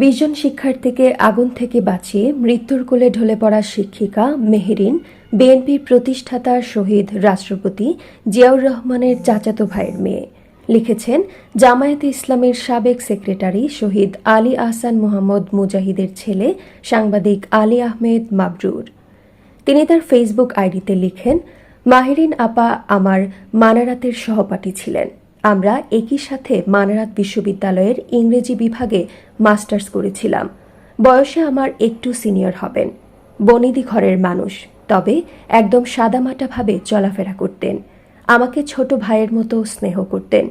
বিশজন শিক্ষার্থীকে আগুন থেকে বাঁচিয়ে মৃত্যুর কোলে ঢলে পড়া শিক্ষিকা মেহেরিন, বিএনপির প্রতিষ্ঠাতা শহীদ রাষ্ট্রপতি জিয়াউর রহমানের চাচাতো ভাইয়ের মেয়ে। লিখেছেন, জামায়াতে ইসলামের সাবেক সেক্রেটারি শহীদ আলী আহসান মোহাম্মদ মুজাহিদের ছেলে সাংবাদিক আলী আহমেদ মাবরুর। তিনি তার ফেসবুক আইডিতে লিখেন, মাহেরিন আপা আমার মানারাতের সহপাঠী ছিলেন। আমরা একই সাথে মানারাত বিশ্ববিদ্যালয়ের ইংরেজি বিভাগে মাস্টার্স করেছিলাম। বয়সে আমার একটু সিনিয়র হবেন। বনিদি ঘরের মানুষ, তবে একদম সাদামাটাভাবে চলাফেরা করতেন। আমাকে ছোট ভাইয়ের মতো স্নেহ করতেন।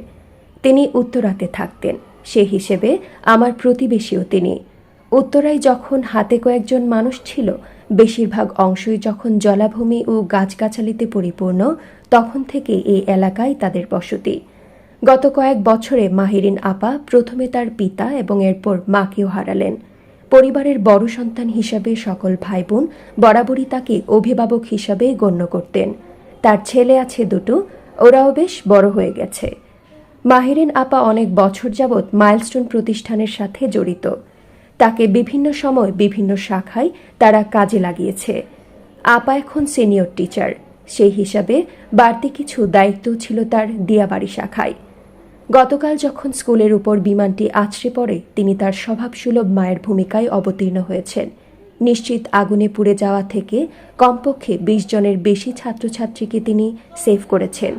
তিনি উত্তরাতে থাকতেন, সে হিসেবে আমার প্রতিবেশীও তিনি। উত্তরায় যখন হাতে কয়েকজন মানুষ ছিল, বেশিরভাগ অংশই যখন জলাভূমি ও গাছগাছালিতে পরিপূর্ণ, তখন থেকে এই এলাকায় তাদের বসতি। গত কয়েক বছরে মাহিরিন আপা প্রথমে তার পিতা এবং এরপর মাকেও হারালেন। পরিবারের বড় সন্তান হিসাবে সকল ভাই বোন বরাবরই তাকে অভিভাবক হিসাবে গণ্য করতেন। তার ছেলে আছে দুটো, ওরাও বেশ বড় হয়ে গেছে। মাহিরিন আপা অনেক বছর যাবৎ মাইলস্টোন প্রতিষ্ঠানের সাথে জড়িত। তাকে বিভিন্ন সময় বিভিন্ন শাখায় তারা কাজে লাগিয়েছে। আপা এখন সিনিয়র টিচার। সেই হিসাবে বাড়তি কিছু দায়িত্ব ছিল তার দিয়াবাড়ি শাখায়। গতকাল যখন স্কুলের উপর বিমানটি আছড়ে পড়ে, তিনি তার স্বভাবসুলভ মায়ের ভূমিকায় অবতীর্ণ হয়েছেন। নিশ্চিত আগুনে পুড়ে যাওয়া থেকে কমপক্ষে বিশ জনের বেশি ছাত্রছাত্রীকে তিনি সেভ করেছেন।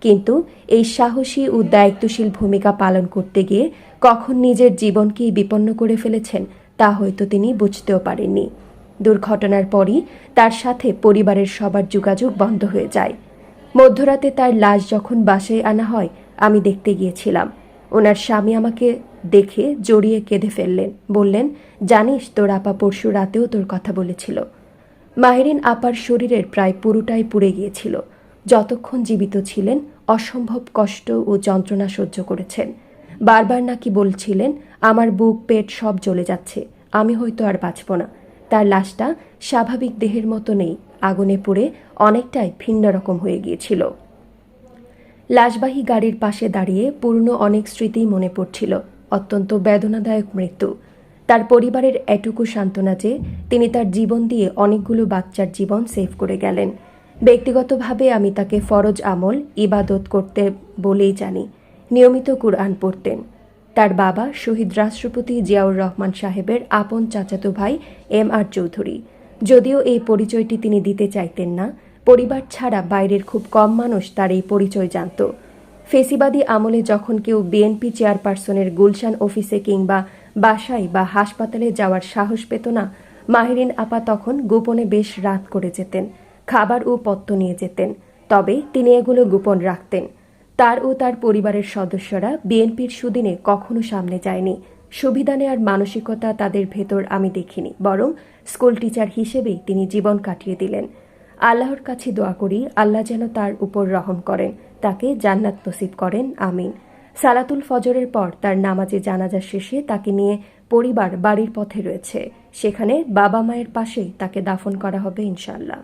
কিন্তু এই সাহসী ও দায়িত্বশীল ভূমিকা পালন করতে গিয়ে কখন নিজের জীবনকেই বিপন্ন করে ফেলেছেন, তা হয়তো তিনি বুঝতেও পারেননি। দুর্ঘটনার পরই তার সাথে পরিবারের সবার যোগাযোগ বন্ধ হয়ে যায়। মধ্যরাতে তার লাশ যখন বাসায় আনা হয় আমি দেখতে গিয়েছিলাম। ওনার স্বামী আমাকে দেখে জড়িয়ে কেঁদে ফেললেন। বললেন, জানিস তোর আপা পরশু রাতেও তোর কথা বলেছিল। মাহেরিন আপার শরীরের প্রায় পুরোটাই পুড়ে গিয়েছিল। যতক্ষণ জীবিত ছিলেন, অসম্ভব কষ্ট ও যন্ত্রণা সহ্য করেছেন। বারবার নাকি বলছিলেন, আমার বুক, পেট সব জ্বলে যাচ্ছে, আমি হয়তো আর বাঁচব না। তার লাশটা স্বাভাবিক দেহের মতো নেই, আগুনে পুড়ে অনেকটাই ভিন্ন রকম হয়ে গিয়েছিল। লাশবাহী গাড়ির পাশে দাঁড়িয়ে পুরনো অনেক স্মৃতি মনে পড়ছিল, অত্যন্ত বেদনাদায়ক মৃত্যু। তার পরিবারের এটুকু সান্ত্বনা যে, তিনি তার জীবন দিয়ে অনেকগুলো বাচ্চার জীবন সেভ করে গেলেন। ব্যক্তিগতভাবে আমি তাকে ফরজ আমল, ইবাদত করতে বলেই জানি, নিয়মিত কুরআন পড়তেন। তার বাবা শহীদ রাষ্ট্রপতি জিয়াউর রহমান সাহেবের আপন চাচাতো ভাই এম আর চৌধুরী। যদিও এই পরিচয়টি তিনি দিতে চাইতেন না পরিবার ছাড়া বাইরের খুব কম মানুষ তার এই পরিচয় জানত। ফেসিবাদী আমলে যখন কেউ বিএনপি চেয়ারপারসনের গুলশান অফিসে কিংবা বাসায় বা হাসপাতালে যাওয়ার সাহস পেত না, মাহিরিন আপা তখন গোপনে বেশ রাত করে যেতেন, খাবার ও পত্ত নিয়ে যেতেন, তবে তিনি এগুলো গোপন রাখতেন। তার ও তার পরিবারের সদস্যরা বিএনপির সুদিনে কখনো সামনে যায়নি। সুবিধা নেওয়ার মানসিকতা তাদের ভেতর আমি দেখিনি, বরং স্কুল টিচার হিসেবেই তিনি জীবন কাটিয়ে দিলেন। আল্লাহর কাছে দোয়া করি, আল্লাহ যেন তার উপর রহম করেন, তাকে জান্নাত নসিব করেন, আমিন। সালাতুল ফজরের পর তার নামাজে জানাজা শেষে তাকে নিয়ে পরিবার বাড়ির পথে রয়েছে। সেখানে বাবা মায়ের পাশে তাকে দাফন করা হবে ইনশাল্লাহ